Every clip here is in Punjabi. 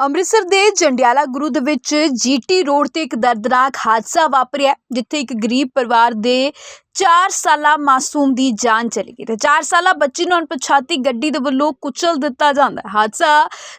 ਅੰਮ੍ਰਿਤਸਰ ਦੇ ਜੰਡਿਆਲਾ ਗੁਰੂ ਦੇ ਵਿੱਚ ਜੀਟੀ ਰੋਡ ਤੇ ਇੱਕ ਦਰਦਨਾਕ ਹਾਦਸਾ ਵਾਪਰਿਆ, ਜਿੱਥੇ ਇੱਕ ਗਰੀਬ ਪਰਿਵਾਰ ਦੇ 4 ਸਾਲਾ ਮਾਸੂਮ ਦੀ ਜਾਨ ਚਲੀ ਗਈ ਤੇ 4 ਸਾਲਾ ਬੱਚੀ ਨੂੰ ਅਣਪਛਾਤੀ ਗੱਡੀ ਦੇ ਵੱਲੋਂ ਕੁਚਲ ਦਿੱਤਾ ਜਾਂਦਾ ਹੈ। ਹਾਦਸਾ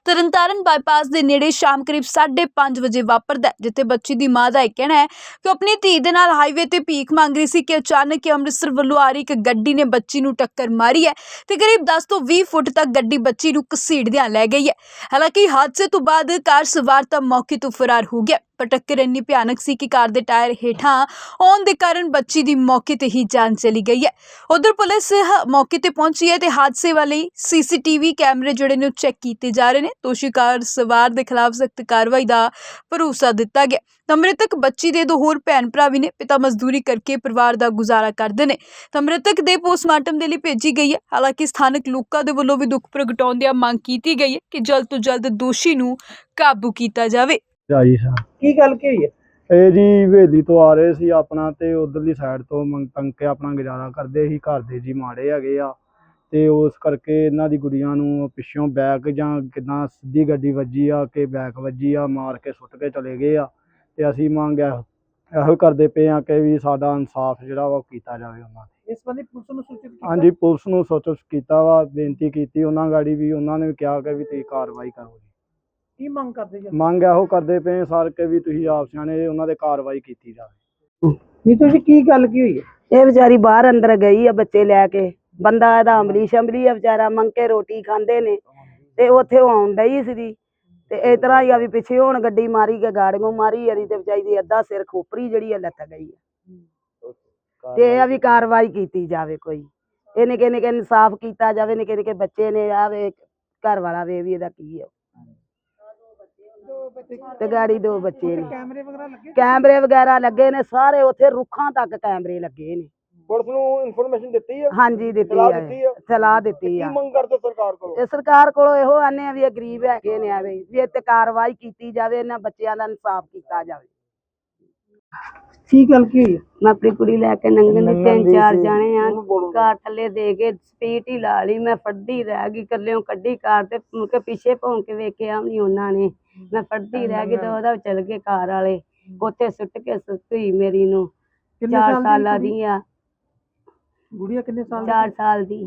ਤਰਨਤਾਰਨ ਬਾਈਪਾਸ ਦੇ ਨੇੜੇ ਸ਼ਾਮ ਕਰੀਬ 5:30 ਵਜੇ ਵਾਪਰਦਾ ਜਿੱਥੇ ਬੱਚੀ ਦੀ ਮਾਂ ਦਾ ਇਹ ਕਹਿਣਾ ਹੈ ਕਿ ਉਹ ਆਪਣੀ ਧੀ ਦੇ ਨਾਲ ਹਾਈਵੇ ਤੇ ਭੀਖ ਮੰਗ ਰਹੀ ਸੀ ਕਿ ਅਚਾਨਕ ਹੀ ਅੰਮ੍ਰਿਤਸਰ ਵੱਲੋਂ ਆ ਰਹੀ ਇੱਕ ਗੱਡੀ ਨੇ ਬੱਚੀ ਨੂੰ ਟੱਕਰ ਮਾਰੀ ਹੈ ਤੇ ਕਰੀਬ 10 ਤੋਂ 20 ਫੁੱਟ ਤੱਕ ਗੱਡੀ ਬੱਚੀ ਨੂੰ ਘਸੀੜਦਿਆਂ ਲੈ ਗਈ ਹੈ। ਹਾਲਾਂਕਿ ਹਾਦਸੇ ਤੋਂ ਬਾਅਦ ਕਾਰ ਸਵਾਰ ਤਾਂ ਮੌਕੇ ਤੋਂ ਫਰਾਰ ਹੋ ਗਿਆ। ਪਰ ਟੱਕਰ ਇੰਨੀ ਭਿਆਨਕ ਸੀ ਕਿ ਕਾਰ ਦੇ ਟਾਇਰ ਹੇਠਾਂ ਆਉਣ ਦੇ ਕਾਰਨ ਬੱਚੀ ਦੀ ਮੌਕੇ ਤੇ ਹੀ ਜਾਨ ਚਲੀ ਗਈ ਹੈ। ਉਧਰ ਪੁਲਿਸ ਹ- ਮੌਕੇ ਤੇ ਪਹੁੰਚੀ ਹੈ ਤੇ ਹਾਦਸੇ ਵਾਲੇ ਸੀਸੀਟੀਵੀ ਕੈਮਰੇ ਜਿਹੜੇ ਨੇ ਉਹ ਚੈੱਕ ਕੀਤੇ ਜਾ ਰਹੇ ਨੇ। ਦੋਸ਼ੀ ਕਾਰ ਸਵਾਰ ਦੇ ਖਿਲਾਫ ਸਖਤ ਕਾਰਵਾਈ ਦਾ ਭਰੋਸਾ ਦਿੱਤਾ ਗਿਆ। ਤਾਂ ਮ੍ਰਿਤਕ ਬੱਚੀ ਦੇ ਦੋ ਹੋਰ ਭੈਣ ਭਰਾ ਵੀ ਨੇ, ਪਿਤਾ ਮਜ਼ਦੂਰੀ ਕਰਕੇ ਪਰਿਵਾਰ ਦਾ ਗੁਜ਼ਾਰਾ ਕਰਦੇ ਨੇ। ਤਾਂ ਮ੍ਰਿਤਕ ਦੇ ਪੋਸਟਮਾਰਟਮ ਦੇ ਲਈ ਭੇਜੀ ਗਈ ਹੈ। ਹਾਲਾਂਕਿ ਸਥਾਨਕ ਲੋਕਾਂ ਦੇ ਵੱਲੋਂ ਵੀ ਦੁੱਖ ਪ੍ਰਗਟਾਉਂਦਿਆਂ ਮੰਗ ਕੀਤੀ ਗਈ ਹੈ ਕਿ ਜਲਦ ਤੋਂ ਜਲਦ ਦੋਸ਼ੀ ਨੂੰ ਕਾਬੂ ਕੀਤਾ ਜਾਵੇ। ਚਾਈ ਸਾਹਿਬ ਕੀ ਗੱਲ ਕੀ ਹੋਈ ਹੈ? ਇਹ ਜੀ ਹਵੇਲੀ ਤੋਂ ਆ ਰਹੇ ਸੀ ਆਪਣਾ ਤੇ ਉਧਰਲੀ ਸਾਈਡ ਤੋਂ ਮੰਗ ਤੰਗ ਕੇ ਆਪਣਾ ਗੁਜ਼ਾਰਾ ਕਰਦੇ ਸੀ ਘਰ ਦੇ ਜੀ ਮਾੜੇ ਹੈਗੇ ਆ। ਤੇ ਉਸ ਕਰਕੇ ਇਹਨਾਂ ਦੀ ਗੁੜੀਆਂ ਨੂੰ ਪਿੱਛੋਂ ਬੈਕ ਜਾਂ ਕਿਦਾਂ ਸਿੱਧੀ ਗੱਡੀ ਵੱਜੀ ਆ ਕਿ ਬੈਕ ਵੱਜੀ ਆ ਮਾਰ ਕੇ ਸੁੱਟ ਕੇ ਚਲੇ ਗਏ ਆ। ਤੇ ਅਸੀਂ ਮੰਗ ਇਹੋ ਕਰਦੇ ਪਏ ਆ ਕਿ ਵੀ ਸਾਡਾ ਇਨਸਾਫ ਜਿਹੜਾ ਵਾ ਉਹ ਕੀਤਾ ਜਾਵੇ ਉਹਨਾਂ ਤੇ। ਇਸ ਬੰਦੇ ਪੁਲਿਸ ਨੂੰ ਸੂਚਿਤ ਕੀਤਾ? ਹਾਂਜੀ ਪੁਲਿਸ ਨੂੰ ਸੋਚੋ ਕੀਤਾ ਵਾ ਬੇਨਤੀ ਕੀਤੀ ਉਹਨਾਂ ਗਾੜੀ ਵੀ ਉਹਨਾਂ ਨੇ ਵੀ ਕਿਹਾ ਕਿ ਵੀ ਤੁਸੀਂ ਕਾਰਵਾਈ ਕਰੋ ਕੀ ਮੰਗ ਕਰਦੇ ਜੀ? ਮੰਗ ਇਹੋ ਕਰਦੇ ਪਏ ਸਰ ਕਿ ਵੀ ਤੁਸੀਂ ਆਪ ਸਿਆਣੇ ਉਹਨਾਂ ਦੇ ਕਾਰਵਾਈ ਕੀਤੀ ਜਾਵੇ। ਨੀਤੂ ਜੀ ਕੀ ਗੱਲ ਕੀ ਹੋਈ ਹੈ? ਇਹ ਵਿਚਾਰੀ ਬਾਹਰ ਅੰਦਰ ਗਈ ਆ ਬੱਚੇ ਲੈ ਕੇ। ਬੰਦਾ ਇਹਦਾ ਅਮਲੀ ਸ਼ਮਲੀ ਆ ਵਿਚਾਰਾ ਮੰਗ ਕੇ ਰੋਟੀ ਖਾਂਦੇ ਨੇ। ਤੇ ਉੱਥੇ ਆਉਣ ਡਈ ਸੀਗੀ। ਤੇ ਇਸ ਤਰ੍ਹਾਂ ਹੀ ਆ ਵੀ ਪਿੱਛੇ ਹੁਣ ਗੱਡੀ ਮਾਰੀ ਕੇ ਗਾੜੀਆਂ ਮਾਰੀ ਯਾਰੀ ਤੇ ਵਿਚਾਰੀ ਦੀ ਅੱਧਾ ਸਿਰ ਖੋਪਰੀ ਜਿਹੜੀ ਆ ਲੱਥ ਗਈ ਆ। ਤੇ ਇਹ ਆ ਵੀ ਕਾਰਵਾਈ ਕੀਤੀ ਜਾਵੇ ਕੋਈ। ਇਹ ਨਿੱਕੇ ਨਿੱਕੇ ਇਨਸਾਫ ਕੀਤਾ ਜਾਵੇ ਨਿੱਕੇ ਨਿੱਕੇ ਬੱਚੇ ਨੇ ਆ ਵੇ ਘਰ ਵਾਲਾ ਵੇ ਵੀ ਇਹਦਾ ਕੀ ਆ। ਤੇ ਗਾੜੀ ਦੋ ਬੱਚੇ ਨੇ। ਕੈਮਰੇ ਵਗੈਰਾ ਲੱਗੇ ਕੈਮਰੇ ਵਗੈਰਾ ਲੱਗੇ ਨੇ ਸਾਰੇ ਉੱਥੇ ਰੁੱਖਾਂ ਤੱਕ ਕੈਮਰੇ ਲੱਗੇ ਨੇ। ਪੁਲਿਸ ਨੂੰ ਇਨਫੋਰਮੇਸ਼ਨ ਦਿੱਤੀ ਹੈ ਹਾਂਜੀ ਦਿੱਤੀ ਸਲਾਹ ਆ। ਦਿੱਤੀ ਆ? ਸਲਾਹ ਦਿੱਤੀ ਕੀ ਆ। ਮੰਗ ਕਰਦੇ ਸਰਕਾਰ ਕੋਲੋਂ? ਇਹ ਸਰਕਾਰ ਕੋਲੋਂ ਇਹੋ ਆਨੇ ਆ ਵੀ ਇਹ ਗਰੀਬ ਹੈਗੇ ਨੇ ਆਵੇ ਵੀ ਇਹ ਤੇ ਕਾਰਵਾਈ ਕੀਤੀ ਜਾਵੇ ਇਹਨਾਂ ਬੱਚਿਆਂ ਦਾ ਇਨਸਾਫ ਕੀਤਾ ਜਾਵੇ। ਕੀ ਗੱਲ ਕੀ? ਹੋਈ ਮੈਂ ਆਪਣੀ ਕੁੜੀ ਲੈ ਕੇ ਨੰਗਨ ਦੇ ਤਿੰਨ ਚਾਰ। ਜਾਣੇ ਆ। ਕਾਰ ਥੱਲੇ ਦੇ ਕੇ ਸਪੀਡ ਹੀ ਲਾ ਲਈ ਮੈਂ ਫੜਦੀ ਰਹਿ ਗਈ ਕੱਲਿਓ ਕੱਢੀ ਕਾਰ ਤੇ ਮੁੜ ਕੇ ਪਿੱਛੇ ਭੌਂ ਕੇ ਵੇਖਿਆ ਨਹੀਂ ਉਹਨਾਂ ਨੇ। ਮੈਂ ਫੜਦੀ ਰਹਿ ਗਈ ਤੇ ਉਹਦਾ ਚੱਲ ਗਏ ਕਾਰ ਵਾਲੇ। ਉੱਥੇ ਸੁੱਟ ਕੇ ਸੁੱਤੀ ਮੇਰੀ ਨੂੰ। ਕਿੰਨੇ ਚਾਰ ਸਾਲ ਸਾਲਾਂ ਦੀ ਆ ਗੁੜੀਆ ਕਿੰਨੇ ਸਾਲ ਦੀ 4 ਸਾਲ ਦੀ।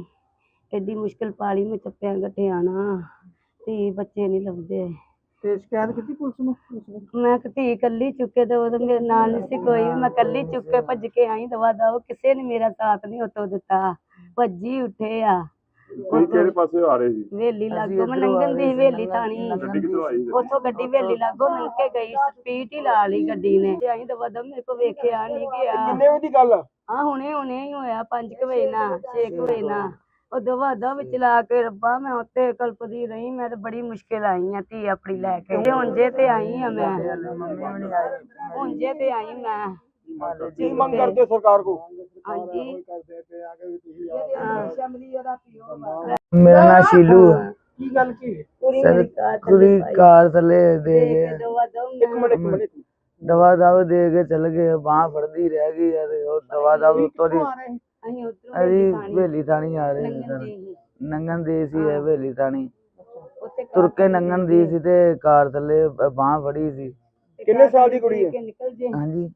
ਐਡੀ ਮੁਸ਼ਕਿਲ ਪਾਲੀ ਮੈਂ ਚੱਪਿਆਂ ਗੱਟਿਆ ਨਾ ਧੀ ਬੱਚੇ ਨਹੀਂ ਲੱਭਦੇ। ਤੇ ਸ਼ਿਕਾਇਤ ਕੀਤੀ ਪੁਲਿਸ ਨੂੰ? ਪੁਲਿਸ ਨੂੰ? ਮੈਂ ਕਿ ਧੀ ਕੱਲੀ ਚੁੱਕੇ ਤੇ ਉਦੋਂ ਮੇਰੇ ਨਾਲ ਨਹੀਂ ਸੀ ਕੋਈ। ਵੀ ਮੈਂ ਕੱਲੀ ਚੁੱਕ ਕੇ ਭੱਜ ਕੇ ਆਈ ਦਵਾ ਦਵ ਕਿਸੇ ਨੇ ਮੇਰਾ ਸਾਥ ਨਹੀਂ ਉਤੋਂ ਦਿੱਤਾ। ਭੱਜੀ ਉੱਠੇ ਆ। ਕਿਹੜੇ ਪਾਸੇ ਆ ਰਹੇ ਸੀ। ਵੇਲੀ ਲਾਗੋ ਮੈਂ ਨੰਗਨ ਦੀ ਵੇਲੀ ਥਾਣੀ। ਗੱਡੀ ਕਿੱਥੋਂ ਆਈ ਉਥੋਂ ਗੱਡੀ ਵੇਲੀ ਲਾਗੋ ਲੰਘ ਕੇ ਗਈ। ਸਪੀਡ ਹੀ ਲਾ ਲਈ ਗੱਡੀ ਨੇ। ਤੇ ਆਈ ਦਵਾ ਦਵ ਮੇਰੇ ਕੋ ਵੇਖਿਆ ਨਹੀਂ ਗਿਆ। ਕਿੰਨੇ ਵਜੇ ਦੀ ਗੱਲ? ਆ ਆ ਹੁਣੇ ਹੁਣੇ ਹੀ ਹੋਇਆ। 5 ਵਜੇ ਨਾ 6 ਵਜੇ ਨਾ ਉਹ ਦਵਾ ਦਵ ਚਲਾ ਕੇ ਰੱਬਾ ਮੈਂ ਉੱਤੇ ਕਲਪਦੀ ਰਹੀ ਮੈਂ ਤੇ ਬੜੀ ਮੁਸ਼ਕਿਲ ਆਈ ਆ ਧੀ ਆਪਣੀ ਲੈ ਕੇ। ਤੇ ਹੁਣ ਜੇ ਤੇ ਆਈ ਆ ਮੈਂ। ਹੁਣ ਜੇ ਤੇ ਆਈ ਮੈਂ। ਕੀ ਮੰਗ ਕਰਦੇ ਸਰਕਾਰ ਕੋ ਹਾਂਜੀ ਮੇਰਾ ਨਾਮ ਸ਼ੀਲੂ। ਹੈ ਕੀ ਗੱਲ ਕੀ? ਕੁੜੀ ਕਾਰ ਥੱਲੇ ਦੇ ਗਏ ਦਵਾ ਦਵ ਇੱਕ ਮਿੰਟ ਇੱਕ ਮਿੰਟ। ਦਵਾ ਦਵ ਦੇ ਕੇ ਚਲ ਗਏ ਬਾਹ ਫੜਦੀ ਰਹਿ ਗਈ ਤੇ ਉਹ ਦਵਾ ਦਵ ਉੱਤੋਂ ਦੀ ਅਸੀਂ ਉਧਰੋਂ ਅਸੀਂ ਹਵੇਲੀ ਥਾਣੀ ਆ ਰਹੇ ਸੀ ਨੰਗਨ ਦੀ ਸੀ। ਨੰਗਨ ਦੀ ਸੀ ਇਹ ਹਵੇਲੀ ਥਾਣੀ। ਉੱਥੇ ਤੁਰ ਕੇ ਨੰਗਨ ਦੀ ਸੀ। ਤੇ ਕਾਰ ਥੱਲੇ ਬਾਹ ਫੜੀ ਸੀ। ਕਿੰਨੇ ਸਾਲ ਦੀ ਕੁੜੀ ਹੈ? ਹਾਂਜੀ।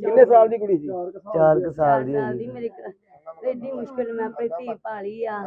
ਕਿੰਨੇ ਸਾਲ ਦੀ ਕੁੜੀ ਸੀ? 4 ਕੁ ਸਾਲ ਦੀ ਸਾਲ ਦੀ ਮੇਰੀ ਐਡੀ ਮੁਸ਼ਕਿਲ ਮੈਂ ਆਪਣੀ ਧੀ ਪਾਲੀ ਆ।